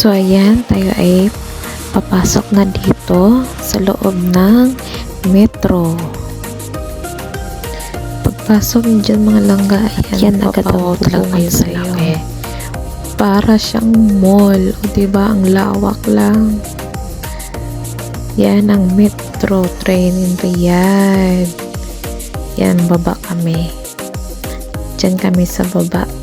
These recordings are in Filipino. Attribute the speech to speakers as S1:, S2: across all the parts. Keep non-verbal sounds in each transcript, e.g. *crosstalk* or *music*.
S1: So, ayan, tayo ay papasok na dito sa loob ng metro. Pagpasok dyan mga langga, ayan, agad ang kayo sa laki. Para siyang mall, o diba, ang lawak lang. Yan ang metro train in Riyadh. Yan, baba kami. Diyan kami sa baba.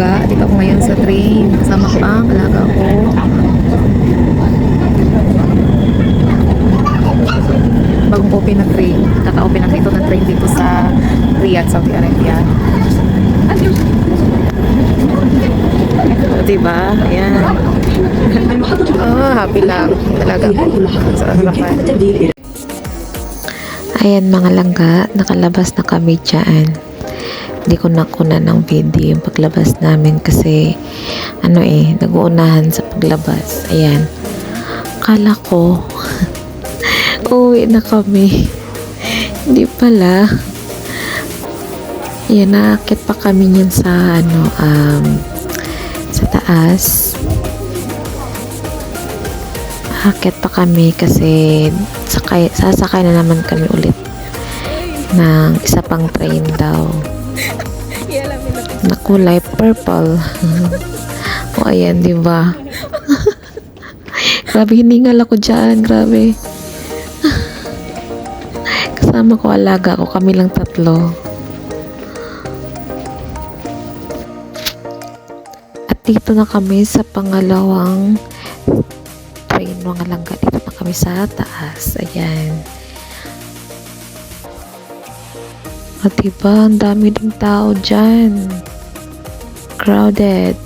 S2: Mga langga, dito ako ngayon sa train. Kasama ko ang alaga ko. Bagong open na train. Kaka-open na ito ng train dito sa Riyadh, Saudi Arabia. Diba? Ayan. Oh, happy lang. Talaga. Sa.
S1: Ayan mga langga, nakalabas na kami dyan. Hindi ko nakuna ng video yung paglabas namin kasi ano eh, nag-uunahan sa paglabas. Ayan. Kala ko, *laughs* uwi na kami. Hindi pala. Ayan, naakit pa kami niyan sa ano, um, sa taas. Akit pa kami kasi sakay, sasakay na naman kami ulit ng isa pang train daw *laughs* na kulay purple. *laughs* o ayan, di ba? *laughs* grabe, hiningal ako dyan. Grabe. Kasama ko alaga ko. Kami lang tatlo. At dito na kami sa pangalawang train mga langga. Dito na kami sa taas. Ayan. At diba, ang dami ding tao dyan. Crowded.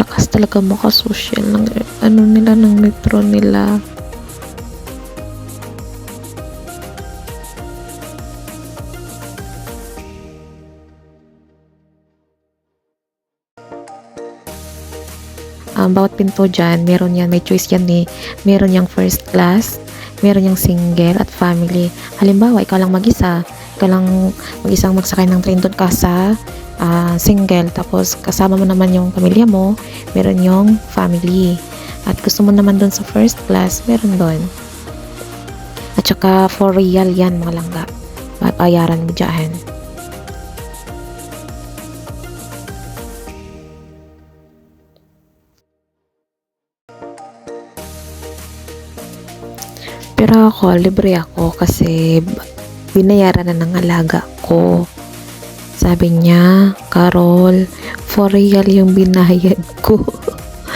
S1: Lakas talaga makasocial ng ano nila, ng metro nila. um, bawat pinto dyan, meron yan, may choice yan ni, meron yung first class, meron yung single at family. Halimbawa, ikaw lang mag-isa, ikaw lang mag-isang magsakay ng train doon ka sa ah, single, tapos kasama mo naman yung pamilya mo, meron yung family. At gusto mo naman doon sa first class, meron doon. At saka for real yan mga langga. Bayaran mo dyan. Pero ako, libre ako kasi binayaran na ng alaga ko. Sabi niya, Carol, for real yung binayad ko.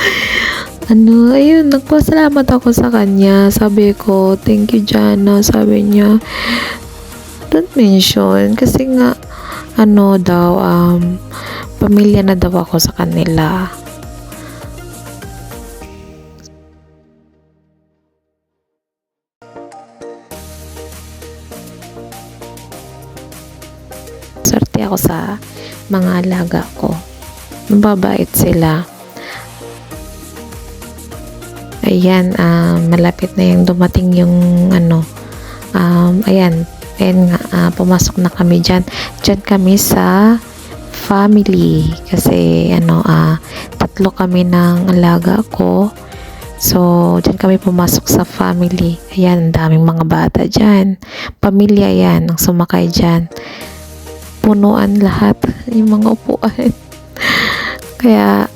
S1: *laughs* ano, ayun, nagpasalamat ako sa kanya. Sabi ko, thank you, Jana. Sabi niya, don't mention. Kasi nga, ano daw, um, pamilya na daw ako sa kanila. Swerte ako sa mga alaga ko. Mababait sila. Ayan, um, malapit na yung dumating yung ano, um, ayan, ayan nga, ah, pumasok na kami dyan. Dyan kami sa family kasi ano ah tatlo kami ng alaga ko so diyan kami pumasok sa family ayan daming mga bata diyan pamilya yan ang sumakay diyan punuan lahat yung mga upuan kaya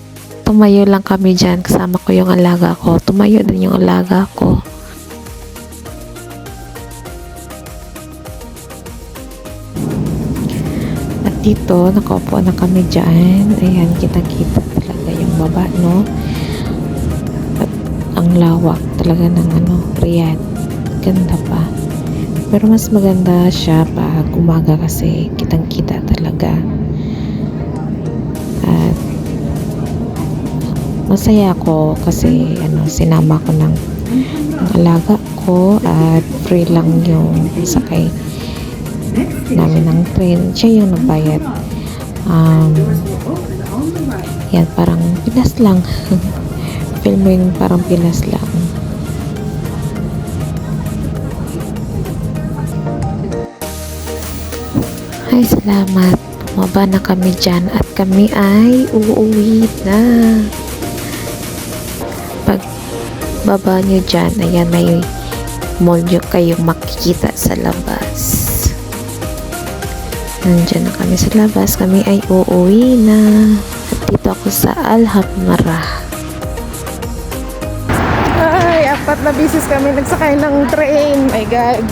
S1: tumayo lang kami diyan kasama ko yung alaga ko tumayo din yung alaga ko At dito, nakaupo na kami dyan. Ayan, kita-kita talaga yung baba, no? At ang lawak talaga ng ano, Riyadh. Ganda pa. Pero mas maganda siya pag umaga kasi kitang-kita talaga. At masaya ako kasi ano, sinama ko ng, ng alaga ko at free lang yung sakay namin ng train. Siya yung nagbayad. Um, yan, parang Pinas lang. Feel mo yung parang Pinas lang. Ay, salamat. Bumaba na kami dyan at kami ay uuwi na. Pag baba nyo dyan, ayan, may mall nyo kayong makikita sa labas. Nandiyan na kami sa labas. Kami ay uuwi na. At dito ako sa Alhambra.
S2: Ay, apat na bisis kami nagsakay ng train. My God.